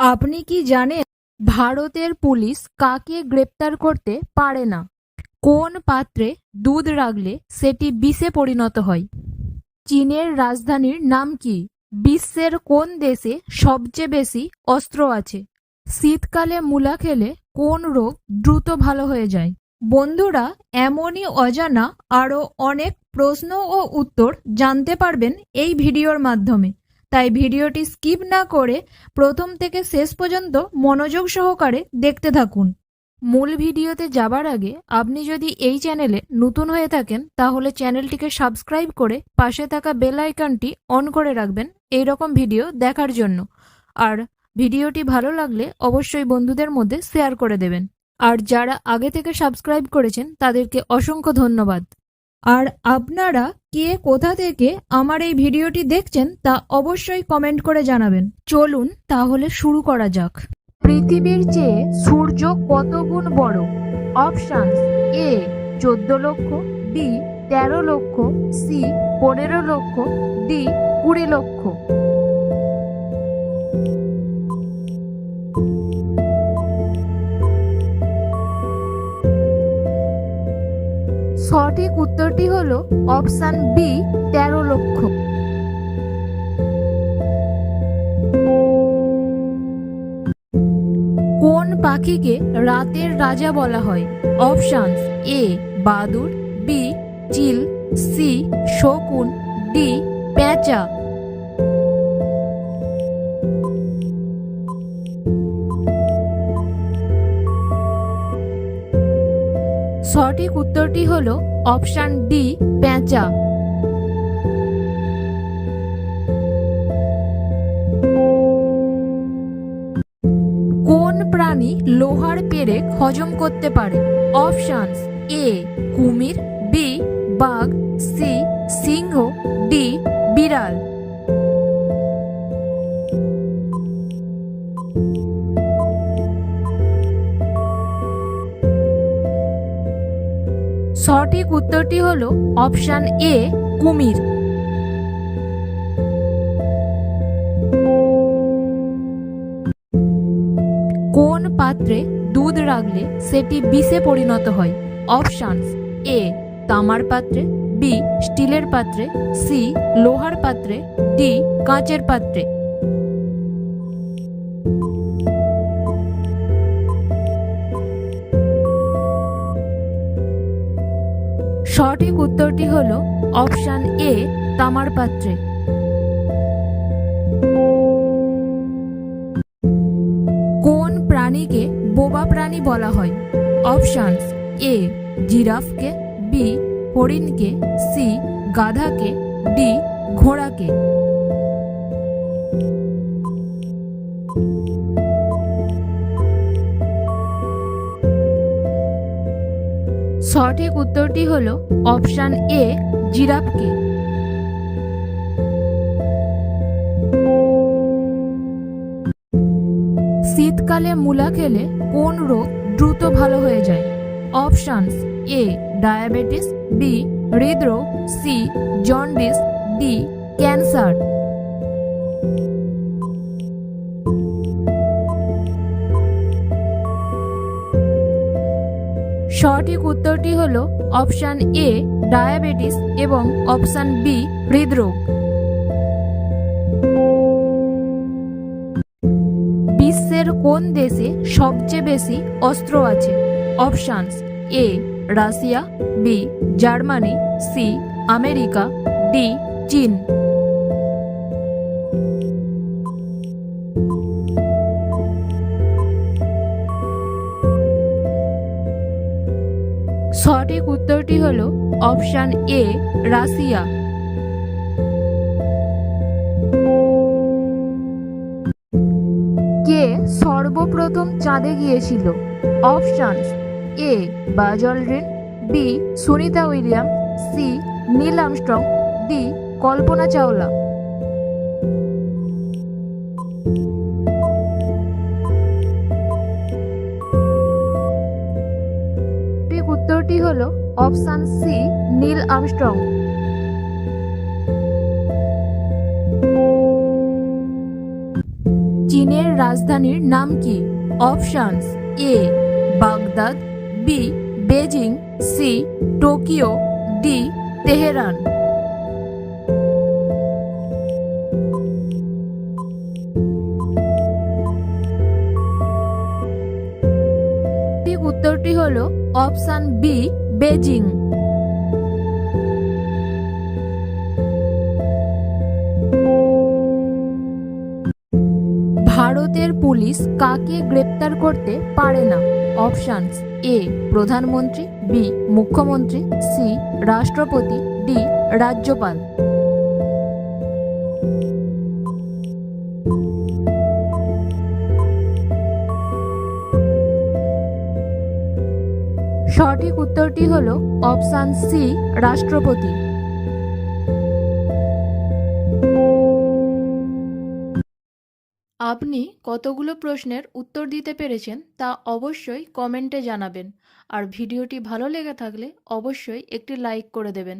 আপনি কি জানেন ভারতের পুলিশ কাকে গ্রেপ্তার করতে পারে না? কোন পাত্রে দুধ রাখলে সেটি বিষে পরিণত হয়? চীনের রাজধানীর নাম কি? বিশ্বের কোন দেশে সবচেয়ে বেশি অস্ত্র আছে? শীতকালে মূলা খেলে কোন রোগ দ্রুত ভালো হয়ে যায়? বন্ধুরা, এমনই অজানা আরও অনেক প্রশ্ন ও উত্তর জানতে পারবেন এই ভিডিওর মাধ্যমে। তাই ভিডিওটি স্কিপ না করে প্রথম থেকে শেষ পর্যন্ত মনোযোগ সহকারে দেখতে থাকুন। মূল ভিডিওতে যাবার আগে আপনি যদি এই চ্যানেলে নতুন হয়ে থাকেন, তাহলে চ্যানেলটিকে সাবস্ক্রাইব করে পাশে থাকা বেল আইকনটি অন করে রাখবেন এই রকম ভিডিও দেখার জন্য। আর ভিডিওটি ভালো লাগলে অবশ্যই বন্ধুদের মধ্যে শেয়ার করে দেবেন। আর যারা আগে থেকে সাবস্ক্রাইব করেছেন, তাদেরকে অসংখ্য ধন্যবাদ। আর আপনারা কে কোথা থেকে আমার এই ভিডিওটি দেখছেন তা অবশ্যই কমেন্ট করে জানাবেন। চলুন তাহলে শুরু করা যাক। পৃথিবীর চেয়ে সূর্য কত গুণ বড়? অপশান এ চোদ্দ লক্ষ বি তেরো লক্ষ সি পনেরো লক্ষ ডি কুড়ি লক্ষ। সঠিক উত্তরটি হল অপশান বি, তেরো লক্ষ। কোন পাখিকে রাতের রাজা বলা হয়? অপশান এ বাদুর বি, চিল, সি, শকুন, ডি, পেঁচা। সঠিক উত্তরটি হল অপশান ডি পেঁচা কোন প্রাণী লোহার পেরেক হজম করতে পারে? অপশানস এ, কুমির সঠিক উত্তরটি হলো অপশান এ, কুমির। কোন পাত্রে দুধ রাখলে সেটি বিষে পরিণত হয়? অপশানস এ, তামার পাত্রে, বি, স্টিলের পাত্রে, সি, লোহার পাত্রে, ডি, কাঁচের পাত্রে। সঠিক উত্তরটি হল অপশান এ, তামার পাত্রে। কোন প্রাণীকে বোবা প্রাণী বলা হয়? অপশান এ, জিরাফকে, বি, হরিণকে, সি, গাধাকে, ডি, ঘোড়াকে। সঠিক উত্তরটি হল অপশান এ, জিরাফকে। শীতকালে মূলা খেলে কোন রোগ দ্রুত ভালো হয়ে যায়? অপশানস এ, ডায়াবেটিস, বি, হৃদরোগ, সি, জন্ডিস, ডি, ক্যান্সার। সঠিক উত্তরটি হল অপশান এ, ডায়াবেটিস এবং অপশান বি, হৃদরোগ। বিশ্বের কোন দেশে সবচেয়ে বেশি অস্ত্র আছে? Options A, Russia, B, Germany, C, America, D, চীন। উত্তরটি হল অপশান এ, রাশিয়া। কে সর্বপ্রথম চাঁদে গিয়েছিল? Option A Buzz Aldrin B, Sunita William, C, Neil Armstrong D, Kalpana Chawla. উত্তরটি হল অপশান সি, নীল আমস্ট্রং চীনের রাজধানীর নাম কি? Options A, Baghdad, B Beijing C, Tokyo, D, Tehran. উত্তরটি হলো অপশান বি বেজিং ভারতের পুলিশ কাকে গ্রেপ্তার করতে পারে না? অপশনস এ প্রধানমন্ত্রী বি মুখ্যমন্ত্রী সি রাষ্ট্রপতি ডি রাজ্যপাল। সঠিক উত্তরটি হল অপশান সি, রাষ্ট্রপতি। আপনি কতগুলো প্রশ্নের উত্তর দিতে পেরেছেন তা অবশ্যই কমেন্টে জানাবেন। আর ভিডিওটি ভালো লেগে থাকলে অবশ্যই একটি লাইক করে দেবেন।